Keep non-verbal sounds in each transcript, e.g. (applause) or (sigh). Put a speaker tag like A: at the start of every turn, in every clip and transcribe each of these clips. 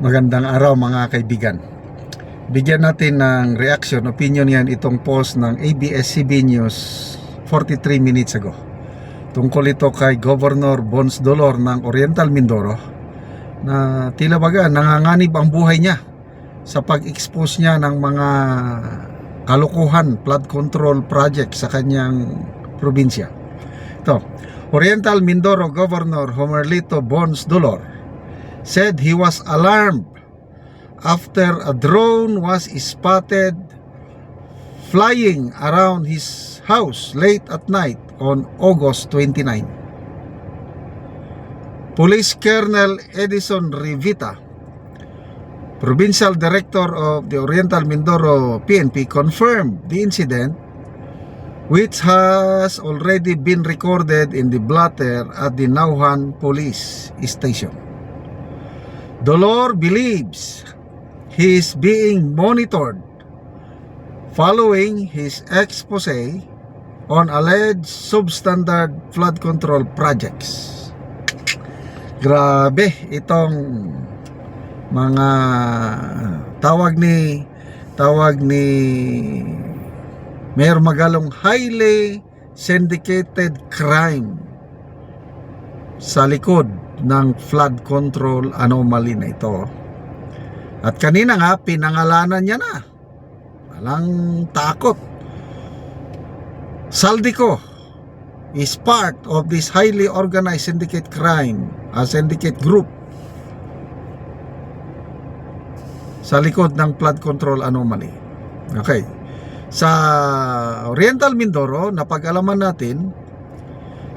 A: Magandang araw mga kaibigan. Bigyan natin ng reaction, opinion yan itong post ng ABS-CBN News 43 minutes ago. Tungkol ito kay Governor Bons Dolor ng Oriental Mindoro na tila baga nanganganib ang buhay niya sa pag-expose niya ng mga kalukuhan, flood control project sa kanyang probinsya. Ito, Oriental Mindoro Governor Homerlito Bons Dolor said he was alarmed after a drone was spotted flying around his house late at night on August 29. Police Colonel Edison Rivita, Provincial Director of the Oriental Mindoro PNP, confirmed the incident which has already been recorded in the blotter at the Nauhan Police Station. Dolor believes he is being monitored following his expose on alleged substandard flood control projects. Grabe itong mga tawag ni tawag ni Mayor Magalong highly syndicated crime sa likod ng flood control anomaly na ito. At kanina nga, pinangalanan niya na. Walang takot. Saldico is part of this highly organized syndicate crime, a syndicate group sa likod ng flood control anomaly. Okay. Sa Oriental Mindoro, napag-alaman natin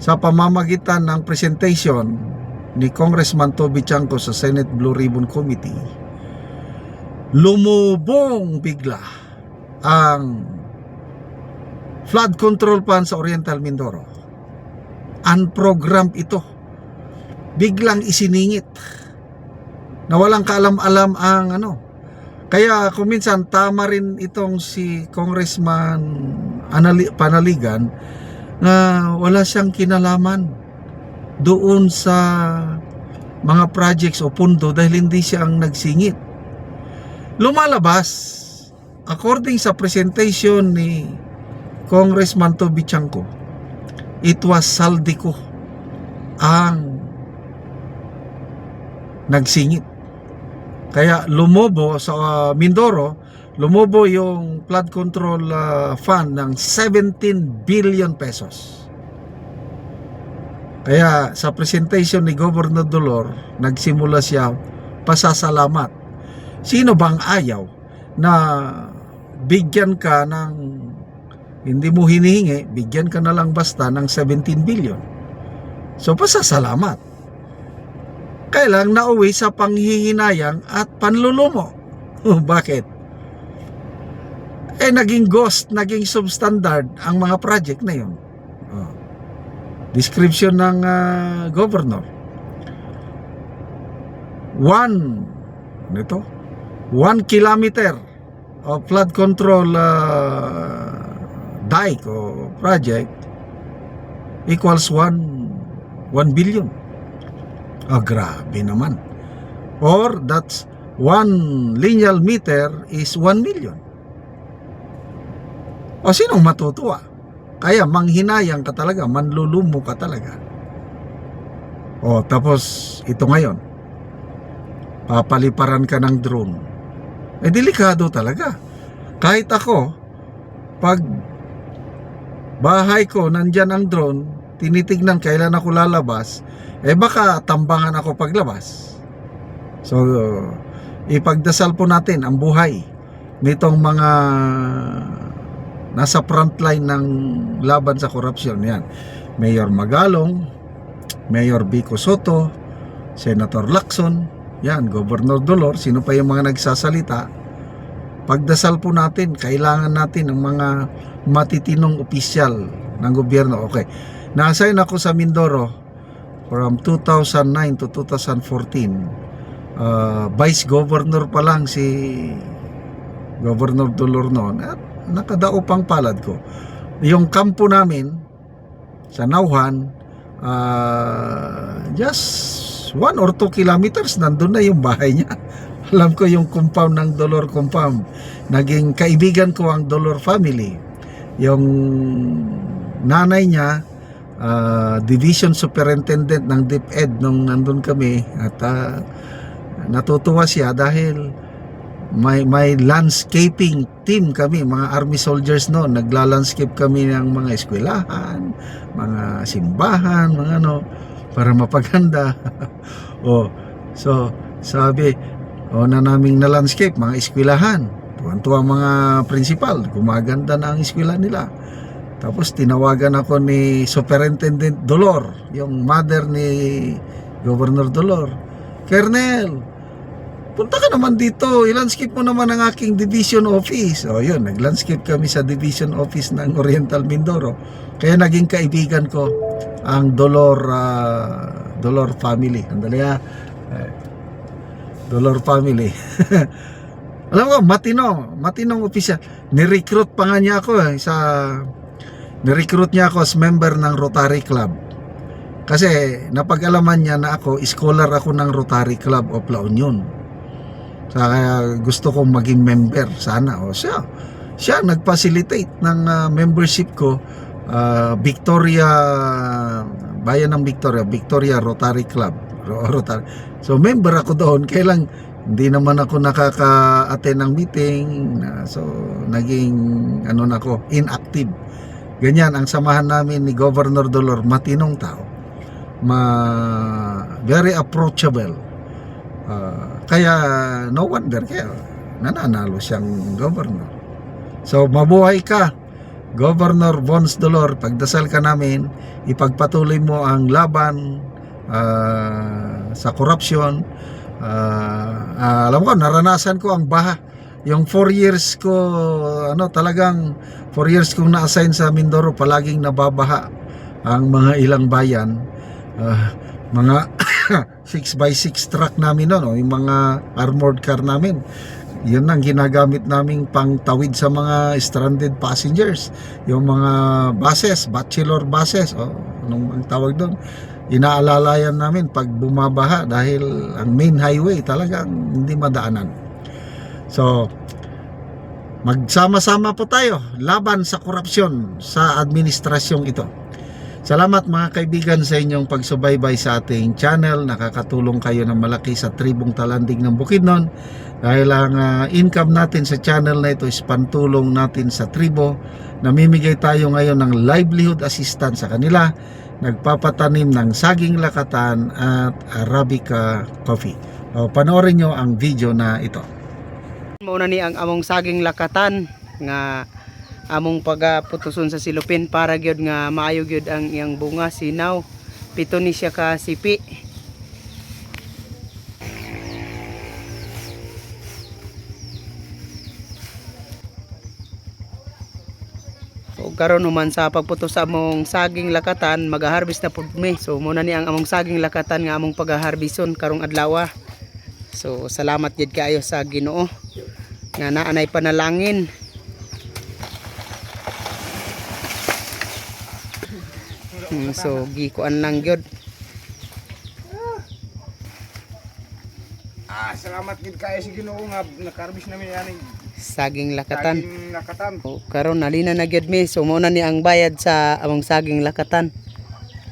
A: sa pamamagitan ng presentation ni Congressman Toby Chanco sa Senate Blue Ribbon Committee, lumubong bigla ang flood control plan sa Oriental Mindoro. Unprogrammed ito. Biglang isiningit na walang kaalam-alam ang ano. Kaya kung minsan tama rin itong si Congressman Anali, Panaligan na wala siyang kinalaman doon sa mga projects o pundo dahil hindi siya ang nagsingit. Lumalabas, according sa presentation ni Congressman Toby Chanco, it was Saldico ang nagsingit. Kaya lumobo sa uh, Mindoro, lumobo yung flood control uh, fund ng 17 billion pesos. Kaya sa presentation ni Governor Dolor, nagsimula siya pasasalamat. Sino bang ayaw na bigyan ka ng hindi mo hinihingi, bigyan ka na lang basta ng 17 billion. So pasasalamat. Kailang nauwi sa panghihinayang at panlulumo. (laughs) Bakit? Eh naging ghost, naging substandard ang mga project na yun. Oh. Description ng ah, governor. One, ano ito? One kilometer of flood control uh, dike o project equals 1 1 billion. Ah, grabe naman. Or that's 1 lineal meter is 1 million. O sinong matutuwa? Kaya manghinayang ka talaga, manlulumo ka talaga. O tapos ito ngayon, papaliparan ka ng drone. Eh delikado talaga. Kahit ako, pag bahay ko nandyan ang drone, tinitignan kailan ako lalabas, eh baka tambangan ako paglabas. So, ipagdasal po natin ang buhay nitong mga nasa frontline ng laban sa korupsyon. Yan. Mayor Magalong, Mayor Vico Soto, Senator Lacson, yan, Governor Dolor, sino pa yung mga nagsasalita. Pagdasal po natin, kailangan natin ng mga matitinong opisyal ng gobyerno. Okay. Nasign ako sa Mindoro from 2009 to 2014. Uh, Vice Governor pa lang si Governor Dolor noon at nakadaupang palad ko. Yung kampo namin sa Nauhan, uh, just one or two kilometers nandun na yung bahay niya. (laughs) Alam ko yung compound ng Dolor Compound. Naging kaibigan ko ang Dolor family. Yung nanay niya, ah, division superintendent ng DepEd nung nandun kami at ah, natutuwa siya dahil may may landscaping team kami mga army soldiers noon. Nagla-landscape kami ng mga eskwelahan mga simbahan mga ano para mapaganda (laughs) oh so sabi o na naming na landscape mga eskwelahan. Tuwan-tuwa mga principal gumaganda na ang eskwela nila. Tapos tinawagan ako ni Superintendent Dolor yung mother ni Governor Dolor. Kernel punta ka naman dito, i-landscape mo naman ang aking division office. O yun, nag-landscape kami sa division office ng Oriental Mindoro. Kaya naging kaibigan ko ang Dolor ah, Dolor family. Andali ha. Eh, Dolor family. (laughs) Alam ko, matino, matinong opisyal. Ni-recruit pa nga niya ako eh, sa ni-recruit niya ako as member ng Rotary Club. Kasi napag-alaman niya na ako, scholar ako ng Rotary Club of La Union. Kaya gusto kong maging member. Sana o siya. Siya nag-facilitate ng ah, membership ko ah, Victoria Bayan ng Victoria Victoria Rotary Club. (laughs) Ro- Rotary. So member ako doon. Kailang hindi naman ako nakaka-attend ng meeting. Na- so naging ano na ako inactive. Ganyan ang samahan namin ni Governor Dolor matinong tao. Ma very approachable Ah, kaya no wonder kaya nananalo siyang governor. So mabuhay ka Governor Vons Dolor, pagdasal ka namin, ipagpatuloy mo ang laban ah, sa korupsyon. Ah, ah, alam ko, naranasan ko ang baha. Yung 4 years ko, ano, talagang 4 years kong na-assign sa Mindoro, palaging nababaha ang mga ilang bayan. Ah, mga (coughs) 6x6 truck namin noon, oh, yung mga armored car namin. Yun ang ginagamit naming pangtawid sa mga stranded passengers. Yung mga buses, bachelor buses, oh, anong ang tawag doon? Inaalalayan namin pag bumabaha dahil ang main highway talagang hindi madaanan. So, magsama-sama po tayo laban sa korupsyon sa administrasyong ito. Salamat mga kaibigan sa inyong pagsubaybay sa ating channel. Nakakatulong kayo ng malaki sa tribong talandig ng Bukidnon. Dahil ang ah, income natin sa channel na ito is pantulong natin sa tribo. Namimigay tayo ngayon ng livelihood assistance sa kanila. Nagpapatanim ng saging lakatan at Arabica coffee. O, panoorin nyo ang video na ito.
B: Mauna ni ang among saging lakatan nga among pagaputuson sa silupin para gyud nga maayo gyud ang iyang bunga sinaw. Pito ni siya ka sipi. Karon human sa pagputos sa among saging lakatan mag-harvest na pud mi. So muna ni ang among saging lakatan nga among pag-harveston karong adlaw. So salamat gid kaayo sa Ginoo nga naanay panalangin. Hmm, so gikuan lang gyud.
C: Ah, salamat gid kayo sa Ginoo nga nakarbis namin yan
B: saging lakatan.
C: Saging lakatan.
B: O, karon nalina na gyud mi. So muna ni ang bayad sa among saging lakatan.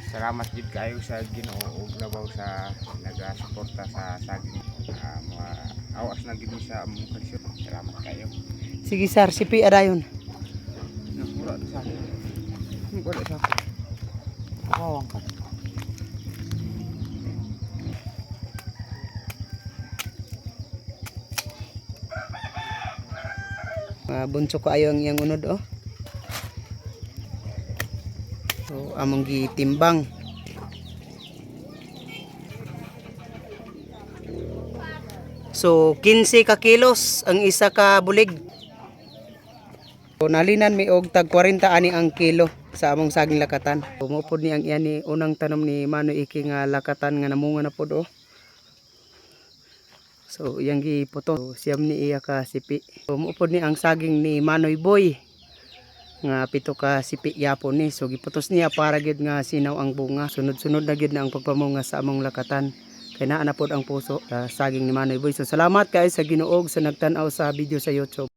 C: Salamat gid kayo sa Ginoo ug labaw sa nagasuporta sa saging ah, mga awas na gid sa among kalisyon. Salamat kayo.
B: Sige sir, sipi adayon.
C: Nakura sa. Nakura sa akin. Kawang ka.
B: Uh, bunso ko ayo ang iyang unod oh. So among gitimbang. So 15 ka kilos ang isa ka bulig. So nalinan mi og tag 40 ani ang kilo sa among saging lakatan. Umupod ni ang iyan ni unang tanom ni Mano Iki nga lakatan nga namunga na pod oh. So iyang giputo. So, siyam ni iya ka sipi. So muupod ni ang saging ni Manoy Boy nga pito ka sipi yapon ni. So giputos niya para gid nga sinaw ang bunga. Sunod-sunod na gid na ang pagpamunga sa among lakatan. kay naa ang puso sa saging ni Manoy Boy. So salamat kayo sa Ginoo sa nagtan-aw sa video sa YouTube.